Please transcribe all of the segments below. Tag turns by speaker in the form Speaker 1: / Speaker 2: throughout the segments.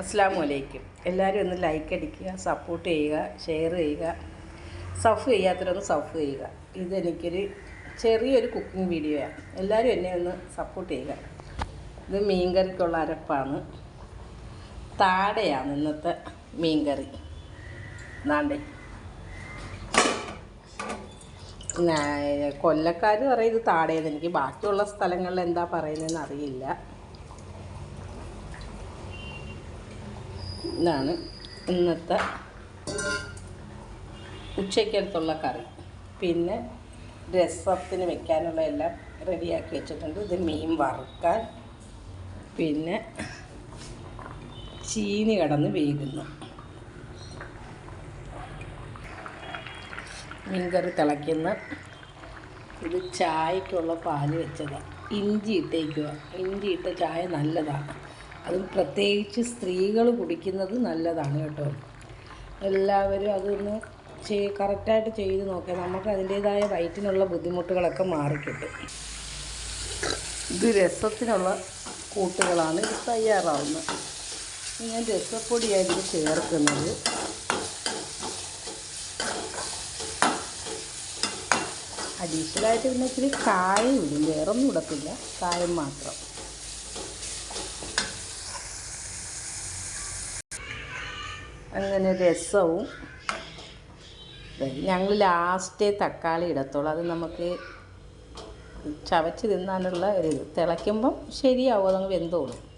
Speaker 1: അസ്സാം വലൈക്കും എല്ലാവരും ഒന്ന് ലൈക്ക് അടിക്കുക സപ്പോർട്ട് ചെയ്യുക ഷെയർ ചെയ്യുക. സഫ് ചെയ്യാത്തവരൊന്ന് സഫ് ചെയ്യുക. ഇതെനിക്കൊരു ചെറിയൊരു കുക്കിംഗ് വീഡിയോയാണ് എല്ലാവരും എന്നെ ഒന്ന് സപ്പോർട്ട് ചെയ്യുക. ഇത് മീൻകറിക്കുള്ള അരപ്പാണ്. താടയാണ് ഇന്നത്തെ മീൻകറി. നാണ്ടേ കൊല്ലക്കാർ പറയും ഇത് താടയെന്ന് എനിക്ക് ബാക്കിയുള്ള സ്ഥലങ്ങളിൽ എന്താ പറയുന്നതെന്ന് അറിയില്ല. ഇതാണ് ഇന്നത്തെ ഉച്ചയ്ക്കടുത്തുള്ള കറി. പിന്നെ രസത്തിന് വെക്കാനുള്ള എല്ലാം റെഡിയാക്കി വെച്ചിട്ടുണ്ട്. ഇത് മീൻ വറുക്കാൻ. പിന്നെ ചീനി കടന്ന് വേകുന്നു മീൻകറി തിളയ്ക്കുന്ന ഇത് ചായക്കുള്ള പാൽ വെച്ചതാണ് ഇഞ്ചി ഇട്ടേക്കുക ഇഞ്ചി ഇട്ട ചായ നല്ലതാണ് അതും പ്രത്യേകിച്ച് സ്ത്രീകൾ കുടിക്കുന്നത് നല്ലതാണ് കേട്ടോ. എല്ലാവരും അതൊന്ന് ചെയ് കറക്റ്റായിട്ട് ചെയ്ത് നോക്കിയാൽ നമുക്ക് അതിന്റേതായ വയറ്റിനുള്ള ബുദ്ധിമുട്ടുകളൊക്കെ മാറിക്കിട്ടും. ഇത് രസത്തിനുള്ള കൂട്ടുകളാണ് ഇത് തയ്യാറാവുന്നത്. ഞാൻ രസപ്പൊടിയായിട്ട് ചേർക്കുന്നത് അഡീഷണലായിട്ട് പിന്നെ ഇച്ചിരി കായം ഇടും. വേറൊന്നും ഇടത്തില്ല. കായം മാത്രം. അങ്ങനെ രസവും. ഞങ്ങൾ ലാസ്റ്റേ തക്കാളി ഇടത്തുള്ളൂ. അത് നമുക്ക് ചവച്ച് തിന്നാനുള്ള ഒരു ഇത്. തിളയ്ക്കുമ്പം ശരിയാവും അതങ്ങ് വെന്തോളും.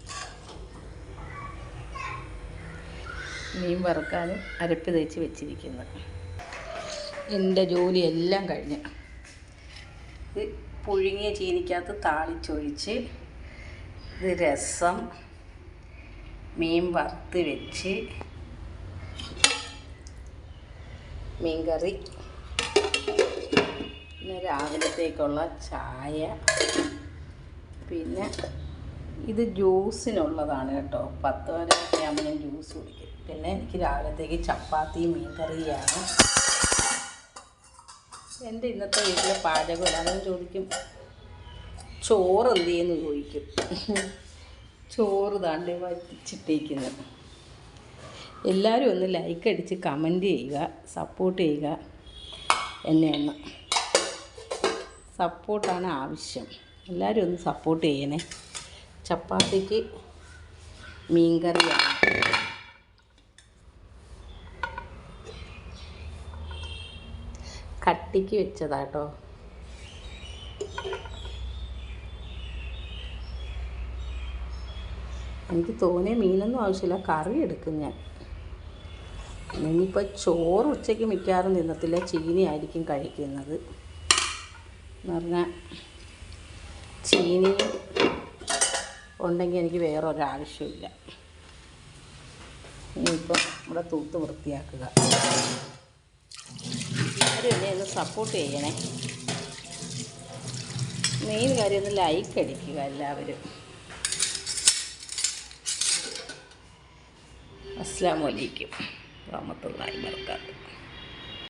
Speaker 1: മീൻ വറുക്കാനും അരപ്പ് തേച്ച് വെച്ചിരിക്കുന്നു. എന്റെ ജോലിയെല്ലാം കഴിഞ്ഞ്. ഇത് പുഴുങ്ങിയ ചീനിക്കകത്ത് താളിച്ചൊഴിച്ച് ഇത് രസം മീൻ വറുത്ത് വെച്ച് മീൻകറി. പിന്നെ രാവിലത്തേക്കുള്ള ചായ. പിന്നെ ഇത് ജ്യൂസിനുള്ളതാണ് കേട്ടോ. പത്ത് വരെയൊക്കെ ആകുമ്പോൾ ഞാൻ ജ്യൂസ് കുടിക്കും. പിന്നെ എനിക്ക് രാവിലത്തേക്ക് ചപ്പാത്തി മീൻകറിയാണ് എന്റെ ഇന്നത്തെ വീട്ടിലെ പാചകം എല്ലാവരും ചോദിക്കും. ചോറ് എന്ത് ചെയ്യുന്നു ചോദിക്കും. ചോറ് താണ്ടി വറ്റിച്ചിട്ടേക്കുന്നത്. എല്ലാവരും ഒന്ന് ലൈക്ക് അടിച്ച് കമന്റ് ചെയ്യുക സപ്പോർട്ട് ചെയ്യുക. എന്നെ ഒന്ന് സപ്പോർട്ടാണ് ആവശ്യം. എല്ലാവരും ഒന്ന് സപ്പോർട്ട് ചെയ്യണേ. ചപ്പാത്തിക്ക് മീൻകറിയാണ്. കട്ടിക്ക് വെച്ചതാട്ടോ. എനിക്ക് തോനെ മീനൊന്നും ആവശ്യമില്ല. കറി എടുക്കും ഞാൻ. ഇനിയിപ്പോൾ ചോറ് ഉച്ചയ്ക്ക് മിക്കാറും തിന്നത്തില്ല ചീനി ആയിരിക്കും കഴിക്കുന്നത്. എന്ന് പറഞ്ഞാൽ ചീനി ഉണ്ടെങ്കിൽ എനിക്ക് വേറെ ഒരാവശ്യമില്ല ഇനിയിപ്പോൾ ഇവിടെ തൂത്ത് വൃത്തിയാക്കുക. ഒന്ന് സപ്പോർട്ട് ചെയ്യണേ. മെയിൻ കാര്യം ഒന്ന് ലൈക്ക് അടിക്കുക എല്ലാവരും. അസ്സാം വലൈക്കും warahmatullahi wabarakatuh.